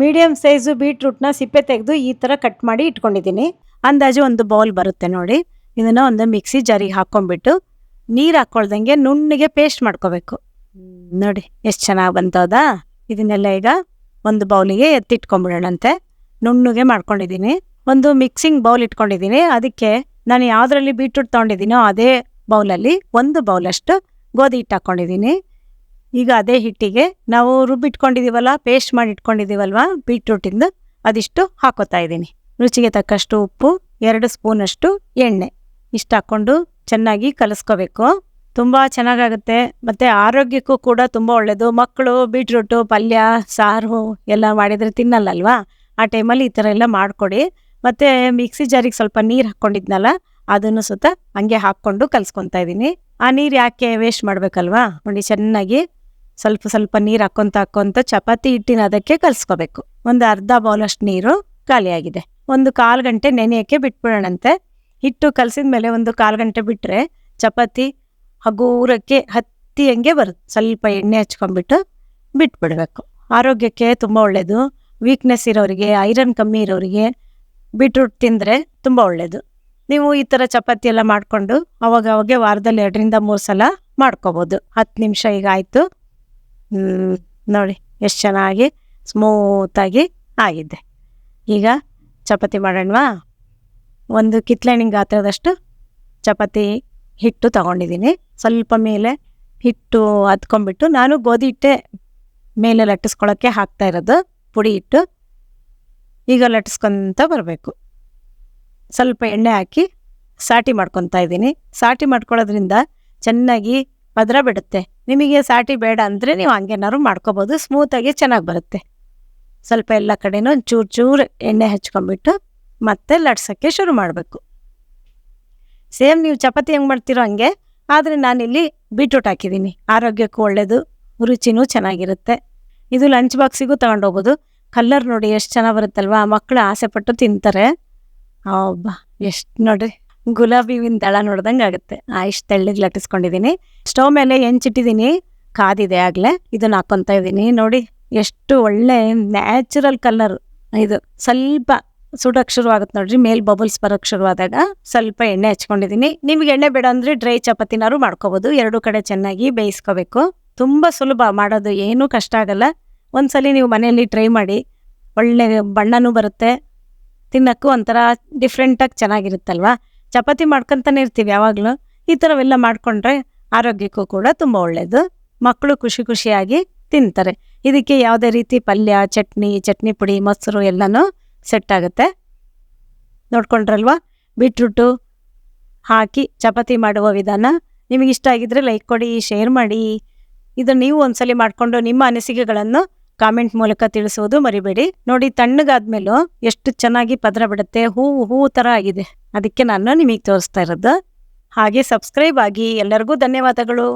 Medium size ಬೀಟ್ರೂಟ್ನ ಸಿಪ್ಪೆ ತೆಗೆದು ಈ ಥರ ಕಟ್ ಮಾಡಿ ಇಟ್ಕೊಂಡಿದ್ದೀನಿ. ಅಂದಾಜು ಒಂದು ಬೌಲ್ ಬರುತ್ತೆ ನೋಡಿ. ಇದನ್ನ ಒಂದು ಮಿಕ್ಸಿ ಜಾರಿಗೆ ಹಾಕ್ಕೊಂಡ್ಬಿಟ್ಟು ನೀರು ಹಾಕ್ಕೊಳ್ದಂಗೆ ನುಣ್ಣಗೆ ಪೇಸ್ಟ್ ಮಾಡ್ಕೋಬೇಕು. ನೋಡಿ, ಎಷ್ಟು ಚೆನ್ನಾಗಿ ಬಂತದ? ಇದನ್ನೆಲ್ಲ ಈಗ ಒಂದು ಬೌಲಿಗೆ ಎತ್ತಿಟ್ಕೊಂಡ್ಬಿಡೋಣಂತೆ ನುಣ್ಣಗೆ ಮಾಡ್ಕೊಂಡಿದ್ದೀನಿ. ಒಂದು ಮಿಕ್ಸಿಂಗ್ ಬೌಲ್ ಇಟ್ಕೊಂಡಿದ್ದೀನಿ. ಅದಕ್ಕೆ ನಾನು ಯಾವುದರಲ್ಲಿ ಬೀಟ್ರೂಟ್ ತೊಗೊಂಡಿದ್ದೀನೋ ಅದೇ ಬೌಲಲ್ಲಿ ಒಂದು ಬೌಲಷ್ಟು ಗೋಧಿ ಹಿಟ್ಟು ಹಾಕ್ಕೊಂಡಿದ್ದೀನಿ ಈಗ ಅದೇ ಹಿಟ್ಟಿಗೆ ನಾವು ರುಬ್ಬಿಟ್ಕೊಂಡಿದ್ದೀವಲ್ಲ ಪೇಸ್ಟ್ ಮಾಡಿ ಇಟ್ಕೊಂಡಿದ್ದೀವಲ್ವ ಬೀಟ್ರೂಟಿಂದ ಅದಿಷ್ಟು ಹಾಕೋತಾ ಇದ್ದೀನಿ. ರುಚಿಗೆ ತಕ್ಕಷ್ಟು ಉಪ್ಪು, ಎರಡು ಸ್ಪೂನಷ್ಟು ಎಣ್ಣೆ. ಇಷ್ಟು ಹಾಕ್ಕೊಂಡು ಚೆನ್ನಾಗಿ ಕಲಿಸ್ಕೋಬೇಕು. ತುಂಬ ಚೆನ್ನಾಗಾಗುತ್ತೆ. ಮತ್ತು ಆರೋಗ್ಯಕ್ಕೂ ಕೂಡ ತುಂಬ ಒಳ್ಳೆಯದು ಮಕ್ಕಳು ಬೀಟ್ರೂಟು ಪಲ್ಯ, ಸಾರು ಎಲ್ಲ ಮಾಡಿದರೆ ತಿನ್ನಲ್ಲಲ್ವಾ? ಆ ಟೈಮಲ್ಲಿ ಈ ಥರ ಎಲ್ಲ ಮಾಡಿಕೊಡಿ. ಮತ್ತು ಮಿಕ್ಸಿ ಜಾರಿಗೆ ಸ್ವಲ್ಪ ನೀರು ಹಾಕ್ಕೊಂಡಿದ್ನಲ್ಲ, ಅದನ್ನು ಸುತ್ತ ಹಂಗೆ ಹಾಕ್ಕೊಂಡು ಕಲಿಸ್ಕೊತಾ ಇದ್ದೀನಿ. ಆ ನೀರು ಯಾಕೆ ವೇಸ್ಟ್ ಮಾಡಬೇಕಲ್ವಾ? ನೋಡಿ, ಚೆನ್ನಾಗಿ ಸ್ವಲ್ಪ ಸ್ವಲ್ಪ ನೀರು ಹಾಕ್ಕೊಂತ ಹಾಕ್ಕೊಂತ ಚಪಾತಿ ಹಿಟ್ಟಿನ ಅದಕ್ಕೆ ಕಲಿಸ್ಕೋಬೇಕು. ಒಂದು ಅರ್ಧ ಬೌಲಷ್ಟು ನೀರು ಖಾಲಿಯಾಗಿದೆ. ಒಂದು ಕಾಲು ಗಂಟೆ ನೆನೆಯೋಕ್ಕೆ ಬಿಟ್ಬಿಡೋಣಂತೆ. ಹಿಟ್ಟು ಕಲಸಿದ ಮೇಲೆ ಒಂದು ಕಾಲು ಗಂಟೆ ಬಿಟ್ಟರೆ ಚಪಾತಿ ಹಗೂರಕ್ಕೆ ಹತ್ತಿ ಹಂಗೆ ಬರುತ್ತೆ. ಸ್ವಲ್ಪ ಎಣ್ಣೆ ಹಚ್ಕೊಂಡ್ಬಿಟ್ಟು ಬಿಟ್ಬಿಡ್ಬೇಕು. ಆರೋಗ್ಯಕ್ಕೆ ತುಂಬ ಒಳ್ಳೆಯದು ವೀಕ್ನೆಸ್ ಇರೋರಿಗೆ ಐರನ್ ಕಮ್ಮಿ ಇರೋರಿಗೆ ಬೀಟ್ರೂಟ್ ತಿಂದರೆ ತುಂಬ ಒಳ್ಳೆಯದು ನೀವು ಈ ಥರ ಚಪಾತಿ ಎಲ್ಲ ಮಾಡಿಕೊಂಡು ಅವಾಗ ಅವಾಗೆ ವಾರದಲ್ಲಿ ಎರಡರಿಂದ ಮೂರು ಸಲ ಮಾಡ್ಕೋಬೋದು. ಹತ್ತು ನಿಮಿಷ ಈಗ ಆಯಿತು. ನೋಡಿ, ಎಷ್ಟು ಚೆನ್ನಾಗಿ ಸ್ಮೂತಾಗಿ ಆಗಿದ್ದೆ. ಈಗ ಚಪಾತಿ ಮಾಡೋಣವಾ? ಒಂದು ಕಿತ್ಲೆಣಿಂಗ್ ಗಾತ್ರದಷ್ಟು ಚಪಾತಿ ಹಿಟ್ಟು ತಗೊಂಡಿದ್ದೀನಿ. ಸ್ವಲ್ಪ ಮೇಲೆ ಹಿಟ್ಟು ಹತ್ಕೊಂಡ್ಬಿಟ್ಟು ನಾನು ಗೋಧಿ ಹಿಟ್ಟೆ ಮೇಲೆ ಲಟ್ಟಿಸ್ಕೊಳ್ಳೋಕ್ಕೆ ಹಾಕ್ತಾ ಇರೋದು, ಪುಡಿ ಹಿಟ್ಟು. ಈಗ ಲಟ್ಟಿಸ್ಕೊತ ಬರಬೇಕು. ಸ್ವಲ್ಪ ಎಣ್ಣೆ ಹಾಕಿ ಸಾಟಿ ಮಾಡ್ಕೊತಾ ಇದ್ದೀನಿ. ಸಾಟಿ ಮಾಡ್ಕೊಳ್ಳೋದ್ರಿಂದ ಚೆನ್ನಾಗಿ ಪದರ ಬಿಡುತ್ತೆ. ನಿಮಗೆ ಸಾಟಿ ಬೇಡ ಅಂದರೆ ನೀವು ಹಂಗೇನಾದ್ರು ಮಾಡ್ಕೋಬೋದು. ಸ್ಮೂತಾಗಿ ಚೆನ್ನಾಗಿ ಬರುತ್ತೆ. ಸ್ವಲ್ಪ ಎಲ್ಲ ಕಡೆನೂ ಚೂರು ಚೂರು ಎಣ್ಣೆ ಹಚ್ಕೊಂಡ್ಬಿಟ್ಟು ಮತ್ತೆ ಲಟ್ಸೋಕ್ಕೆ ಶುರು ಮಾಡಬೇಕು. ಸೇಮ್ ನೀವು ಚಪಾತಿ ಹೆಂಗೆ ಮಾಡ್ತೀರೋ ಹಂಗೆ, ಆದರೆ ನಾನಿಲ್ಲಿ ಬೀಟ್ರೂಟ್ ಹಾಕಿದ್ದೀನಿ. ಆರೋಗ್ಯಕ್ಕೂ ಒಳ್ಳೆಯದು ರುಚಿನೂ ಚೆನ್ನಾಗಿರುತ್ತೆ. ಇದು ಲಂಚ್ ಬಾಕ್ಸಿಗೂ ತಗೊಂಡೋಗ್ಬೋದು ಕಲ್ಲರ್ ನೋಡಿ ಎಷ್ಟು ಚೆನ್ನಾಗಿ ಬರುತ್ತಲ್ವಾ? ಮಕ್ಕಳು ಆಸೆಪಟ್ಟು ತಿಂತಾರೆ. ಹಬ್ಬ ಎಷ್ಟು ನೋಡ್ರಿ. ಗುಲಾಬಿ ಹೂವಿನ ದಳ ನೋಡ್ದಂಗೆ ಆಗುತ್ತೆ. ಆ, ಇಷ್ಟು ತೆಳ್ಳಗೆ ಲಟ್ಟಿಸ್ಕೊಂಡಿದ್ದೀನಿ ಸ್ಟವ್ ಮೇಲೆ ಹೆಂಚಿಟ್ಟಿದ್ದೀನಿ ಕಾದಿದೆ ಆಗಲೇ. ಇದನ್ನ ಹಾಕ್ಕೊತಾ ಇದ್ದೀನಿ ನೋಡಿ, ಎಷ್ಟು ಒಳ್ಳೆ ನ್ಯಾಚುರಲ್ ಕಲರ್ ಇದು. ಸ್ವಲ್ಪ ಸುಡೋಕೆ ಶುರು ಆಗುತ್ತೆ ನೋಡ್ರಿ. ಮೇಲ್ ಬಬಲ್ಸ್ ಬರೋಕ್ಕೆ ಶುರುವಾದಾಗ ಸ್ವಲ್ಪ ಎಣ್ಣೆ ಹಚ್ಕೊಂಡಿದ್ದೀನಿ ನಿಮ್ಗೆ ಎಣ್ಣೆ ಬೇಡ ಅಂದರೆ ಡ್ರೈ ಚಪಾತಿನಾರು ಮಾಡ್ಕೋಬೋದು. ಎರಡು ಕಡೆ ಚೆನ್ನಾಗಿ ಬೇಯಿಸ್ಕೋಬೇಕು. ತುಂಬ ಸುಲಭ. ಮಾಡೋದು ಏನೂ ಕಷ್ಟ ಆಗಲ್ಲ. ಒಂದ್ಸಲಿ ನೀವು ಮನೆಯಲ್ಲಿ ಟ್ರೈ ಮಾಡಿ. ಒಳ್ಳೆ ಬಣ್ಣನೂ ಬರುತ್ತೆ. ತಿನ್ನಕ್ಕೂ ಒಂಥರ ಡಿಫ್ರೆಂಟಾಗಿ ಚೆನ್ನಾಗಿರುತ್ತಲ್ವಾ? ಚಪಾತಿ ಮಾಡ್ಕೊತಾನೆ ಇರ್ತೀವಿ ಯಾವಾಗಲೂ. ಈ ಥರವೆಲ್ಲ ಮಾಡಿಕೊಂಡ್ರೆ ಆರೋಗ್ಯಕ್ಕೂ ಕೂಡ ತುಂಬ ಒಳ್ಳೆಯದು ಮಕ್ಕಳು ಖುಷಿ ಖುಷಿಯಾಗಿ ತಿಂತಾರೆ. ಇದಕ್ಕೆ ಯಾವುದೇ ರೀತಿ ಪಲ್ಯ, ಚಟ್ನಿ ಚಟ್ನಿ ಪುಡಿ, ಮೊಸರು ಎಲ್ಲನೂ ಸೆಟ್ ಆಗುತ್ತೆ. ನೋಡ್ಕೊಂಡ್ರಲ್ವಾ? ಬೀಟ್ರೂಟು ಹಾಕಿ ಚಪಾತಿ ಮಾಡುವ ವಿಧಾನ. ನಿಮಗೆ ಇಷ್ಟ ಆಗಿದ್ರೆ ಲೈಕ್ ಕೊಡಿ ಶೇರ್ ಮಾಡಿ. ಇದನ್ನು ನೀವು ಒಂದ್ಸಲಿ ಮಾಡಿಕೊಂಡು ನಿಮ್ಮ ಅನಿಸಿಕೆಗಳನ್ನು ಕಾಮೆಂಟ್ ಮೂಲಕ ತಿಳಿಸೋದು ಮರಿಬೇಡಿ. ನೋಡಿ, ತಣ್ಣಗಾದ್ಮೇಲೂ ಎಷ್ಟು ಚೆನ್ನಾಗಿ ಪದರ ಬಿಡುತ್ತೆ ಹೂವು ಹೂವು ಥರ ಆಗಿದೆ ಅದಕ್ಕೆ ನಾನು ನಿಮಗೆ ತೋರಿಸ್ತಾ ಇರೋದು. ಹಾಗೆ ಸಬ್ಸ್ಕ್ರೈಬ್ ಆಗಿ ಎಲ್ಲರಿಗೂ ಧನ್ಯವಾದಗಳು.